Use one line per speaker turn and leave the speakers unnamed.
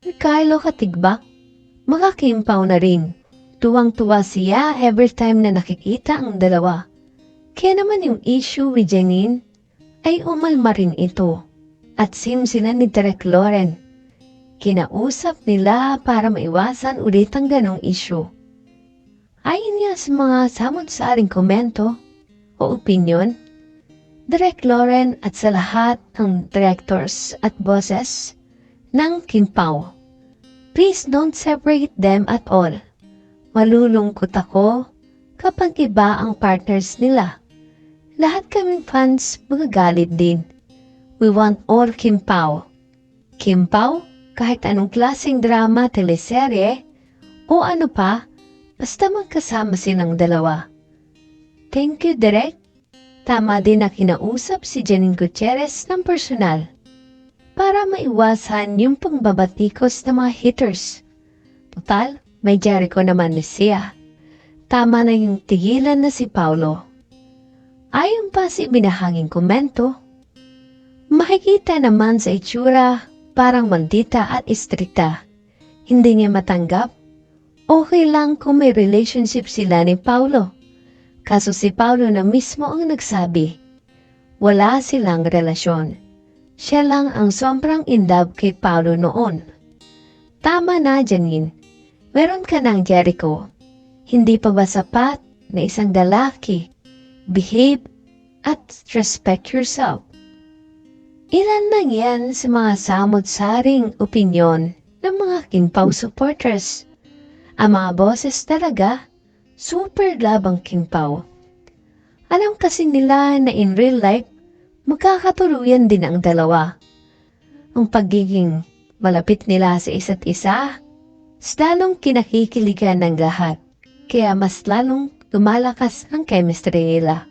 Carlo Katigbak, makakimpaw na rin. Tuwang-tuwa siya every time na nakikita ang dalawa. Kaya naman yung issue with Janine ay umalma rin ito. At sim sila ni Derek Loren. Kinausap nila para maiwasan ulit ang ganong issue. Ayon nga sa mga samot-saring komento o opinion, Direk Loren at sa lahat ng directors at bosses ng Kimpaw. Please don't separate them at all. Malulungkot ako kapag iba ang partners nila. Lahat kaming fans magagalit din. We want all Kimpaw. Kimpaw, kahit anong klaseng drama, teleserye, o ano pa, basta magkasama silang dalawa. Thank you, Direk. Tama din na kinausap si Janine Gutierrez ng personal para maiwasan yung pangbabatikos ng mga hitters. Total, may Jericho naman na siya. Tama na yung tigilan na si Paulo. Ayon pa si binahanging komento, makikita naman sa itsura parang maldita at istrikta. Hindi niya matanggap. Okay lang kung may relationship sila ni Paulo. Kaso si Paulo na mismo ang nagsabi, wala silang relasyon. Siya lang ang sobrang in love kay Paulo noon. Tama na, Janine. Meron ka ng Jericho. Hindi pa ba sapat na isang lalaki? Behave at respect yourself. Ilan lang yan sa mga samot-saring opinyon ng mga Kimpaw supporters. Ang mga boses talaga, super labang Kimpaw. Alam kasi nila na in real life, magkakatuluyan din ang dalawa. Ang pagiging malapit nila sa isa't isa, lalong kinakikiligan ng lahat, kaya mas lalong lumalakas ang chemistry nila.